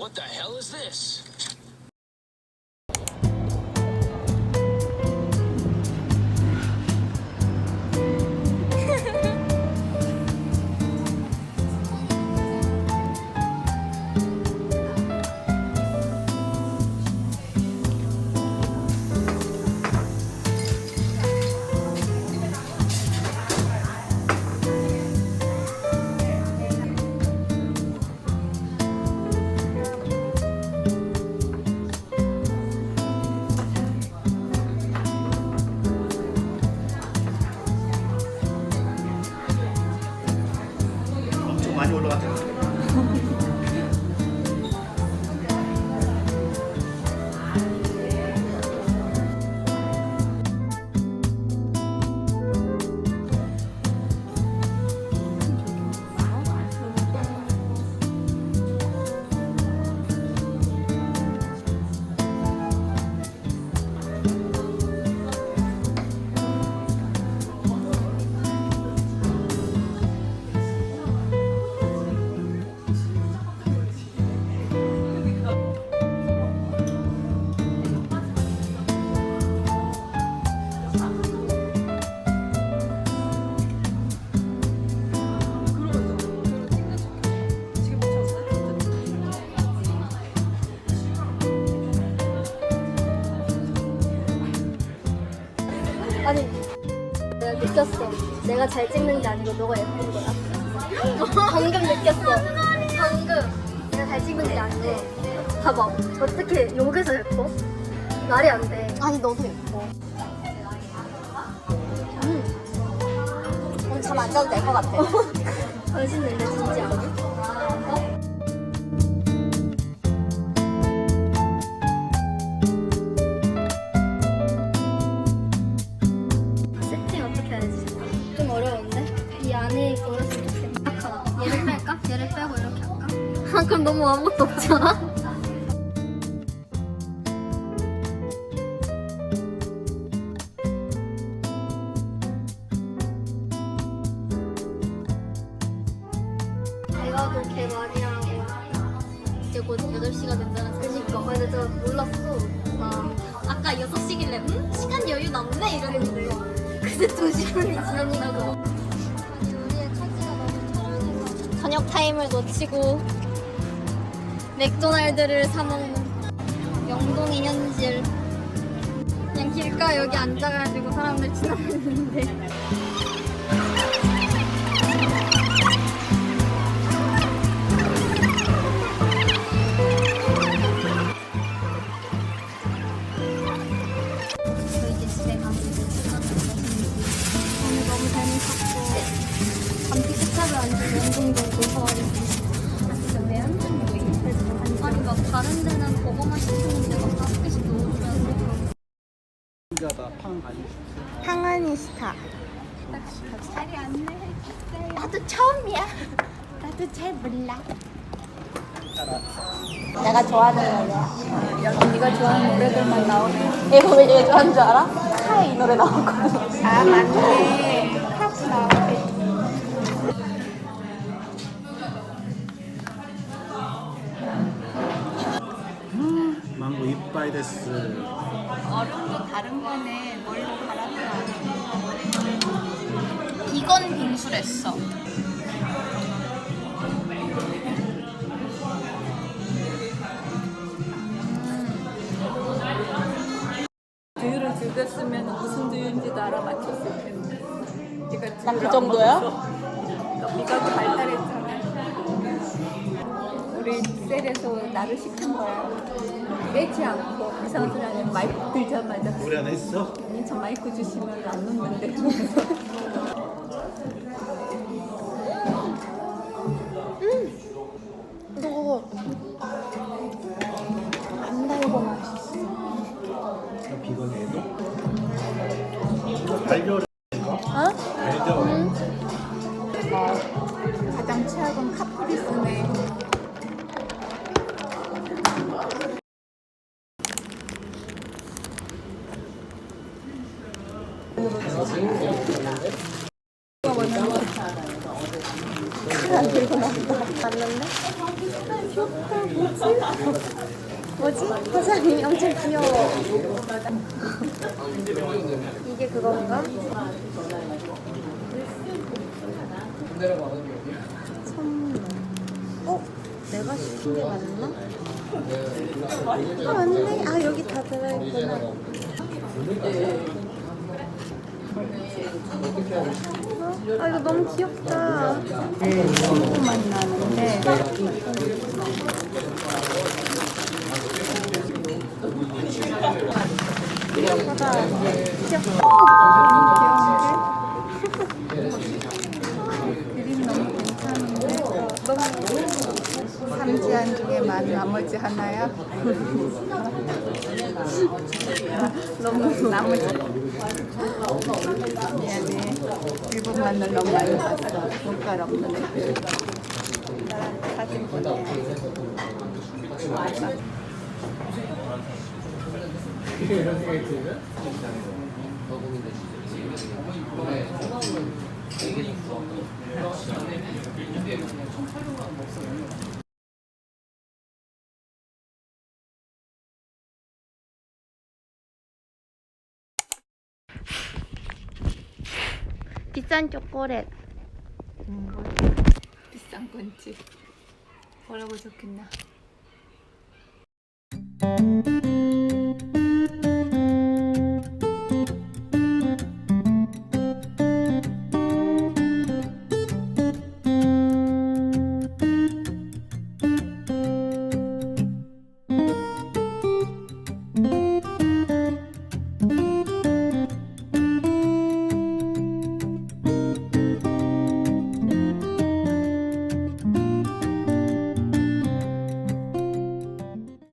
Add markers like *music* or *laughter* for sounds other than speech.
What the hell is this? 내가 잘 찍는 게 아니고 너가 예쁜 거야? 방금 느꼈어. 방금 내가 잘 찍는 게 아니고. 봐봐. 어떻게 여기서 예뻐? 말이 안 돼. 아니 너도 예뻐. 오늘 잠안 자도 될 것 같아. *laughs* 멋있는데 진짜 아 그럼 너무 아무것도 없잖아? 내가 그렇게 많이 하고 이제 곧 8시가 된다는 그니까. 근데 저 몰랐어 나 아까 6시길래 응? 시간 여유 남네? 이랬는데. 근데 2시간이 지났다고 아니 우리의 처지가 너무 처량해서 저녁 타임을 놓치고 맥도날드를 사먹는 영동의 현실 그냥 길가 여기 앉아가지고 사람들 지나다니는데 막 다른 데는 버거만 시키는데 막 다섯 개씩 넣어주면서 혼자다 팡 아니. 항아니스타. 나도 처음이야. *laughs* 나도 잘 몰라. 내가 좋아하는 노래야. 네가 좋아하는 노래들만 나오네 이거 왜 얘가 좋아하는 줄 알아? 카이 이 노래 나오거든. 아 맞네. 데스. 얼음도 다른 거네. 뭘로 갈아서 비건 빙수랬어. 두유를 즐겼으면 무슨 두유인지도 알아맞혔을 텐데. 그 두유를 안 정도야? 미각이 발달했잖아. 우리 셀에서 나를 시킨 거야. 빼지 않고 이상한 소리 하면 마이크 들자마자 노래 하나 있어? 아니 저 마이크 주시면 안 놓는데 *laughs* 너. 안 달고 맛있어. 비건 애도? 달걀. 안 들고 나온다. 맞는데? 뭐지? 화장이 엄청 귀여워. 이게 그건가? 선물. 어? 내가 시킨 게 맞나? 아 맞네. 아 여기 다 들어있구나. 어? 아 이거 너무 귀엽다. 친구만 나는데 예쁘다. 그림 너무 괜찮은데 삼지한 중에 만 나머지 하나야? 너무 나머지 미안해 일본만은 너무 많이 봤어 눈깔 없는 애들 사진 보내 비싼 초콜릿. 비싼 건지 뭐라고 적혔나